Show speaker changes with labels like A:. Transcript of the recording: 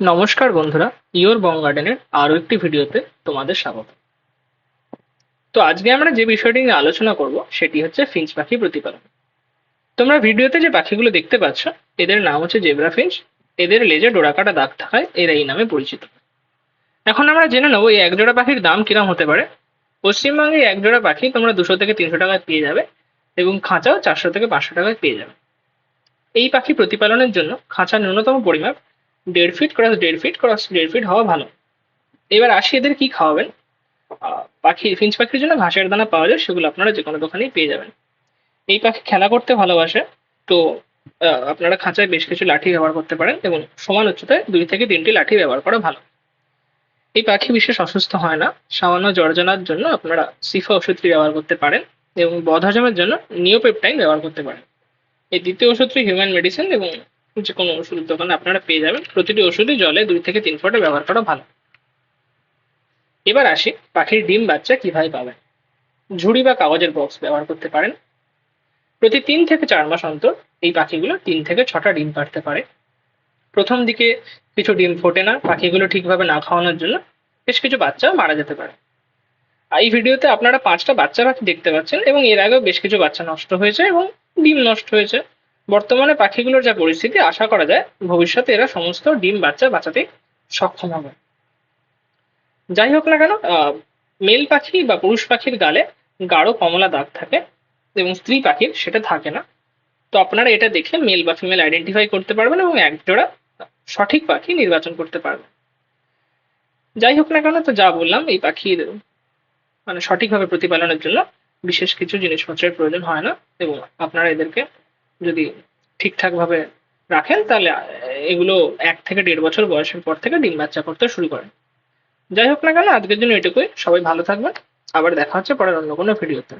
A: নমস্কার বন্ধুরা ইওর বং গার্ডেনের আরও একটি ভিডিওতে তোমাদের স্বাগত। তো আজকে আমরা যে বিষয়টি নিয়ে আলোচনা করব, সেটি হচ্ছে ফিঞ্চ পাখি প্রতিপালন। তোমরা ভিডিওতে যে পাখিগুলো দেখতে পাচ্ছ, এদের নাম হচ্ছে জেব্রা ফিঞ্চ এদের লেজে ডোরাকাটা দাগ থাকায় এরা এই নামে পরিচিত। এখন আমরা জেনে নেব, এই একজোড়া পাখির দাম কিরম হতে পারে। পশ্চিমবঙ্গে একজোড়া পাখি তোমরা দুশো থেকে তিনশো টাকায় পেয়ে যাবে এবং খাঁচাও চারশো থেকে পাঁচশো টাকায় পেয়ে যাবে। এই পাখি প্রতিপালনের জন্য খাঁচার ন্যূনতম পরিমাপ দেড় ফিট ক্রস দেড় ফিট ক্রস দেড় ফিট হওয়া ভালো। এবার আসি এদের কি খাওয়াবেন? পাখি, ফিঞ্চ পাখির জন্য ঘাসের দানা পাওয়া যায়, সেগুলো আপনারা যে কোনো দোকানেই পেয়ে যাবেন। এই পাখি খেলা করতে ভালোবাসে, তো আপনারা খাঁচায় বেশ কিছু লাঠি ব্যবহার করতে পারেন এবং সমান উচ্চতায় দুই থেকে তিনটি লাঠি ব্যবহার করা ভালো। এই পাখি বিশেষ অসুস্থ হয় না, সামান্য জর্জনার জন্য আপনারা সিফা ওষুধটি ব্যবহার করতে পারেন এবং বদহজমের জন্য নিওপেপটাইন ব্যবহার করতে পারেন। এই দ্বিতীয় ওষুধটি হিউম্যান মেডিসিন এবং যে কোনো ওষুধের দোকানে আপনারা পেয়ে যাবেন। প্রতিটি ওষুধই জলে দুই থেকে তিন ফোঁটা ব্যবহার করা ভালো। এবার আসি পাখির ডিম বাচ্চা কীভাবে পাবেন। ঝুড়ি বা কাগজের বক্স ব্যবহার করতে পারেন। প্রতি তিন থেকে চার মাস অন্তর এই পাখিগুলো তিন থেকে ছটা ডিম পাড়তে পারে। প্রথম দিকে কিছু ডিম ফোটে না, পাখিগুলো ঠিকভাবে না খাওয়ানোর জন্য বেশ কিছু বাচ্চা মারা যেতে পারে। এই ভিডিওতে আপনারা পাঁচটা বাচ্চা পাখি দেখতে পাচ্ছেন এবং এর আগেও বেশ কিছু বাচ্চা নষ্ট হয়েছে এবং ডিম নষ্ট হয়েছে। বর্তমানে পাখিগুলোর যা পরিস্থিতি, আশা করা যায় ভবিষ্যতে এরা সমস্ত ডিম, বাচ্চা বাঁচাতে সক্ষম হবে। যাই হোক না কেন মেল পাখি বা পুরুষ পাখির গালে গাঢ় কমলা দাগ থাকে এবং স্ত্রী পাখির সেটা থাকে না। তো আপনারা এটা দেখে মেল বা ফিমেল আইডেন্টিফাই করতে পারবেন এবং একজোড়া সঠিক পাখি নির্বাচন করতে পারবেন। যাই হোক না কেন, তো যা বললাম, এই পাখির মানে সঠিকভাবে প্রতিপালনের জন্য বিশেষ কিছু জিনিসপত্রের প্রয়োজন হয় না এবং আপনারা এদেরকে যদি ঠিকঠাক ভাবে রাখেন, তাহলে এগুলো এক থেকে দেড় বছর বয়সের পর থেকে ডিম বাচ্চা করতে শুরু করেন। যাই হোক না কেন, আজকের জন্য এটুকুই। সবাই ভালো থাকবেন। আবার দেখা হচ্ছে পরের অন্য কোনো ভিডিওতে।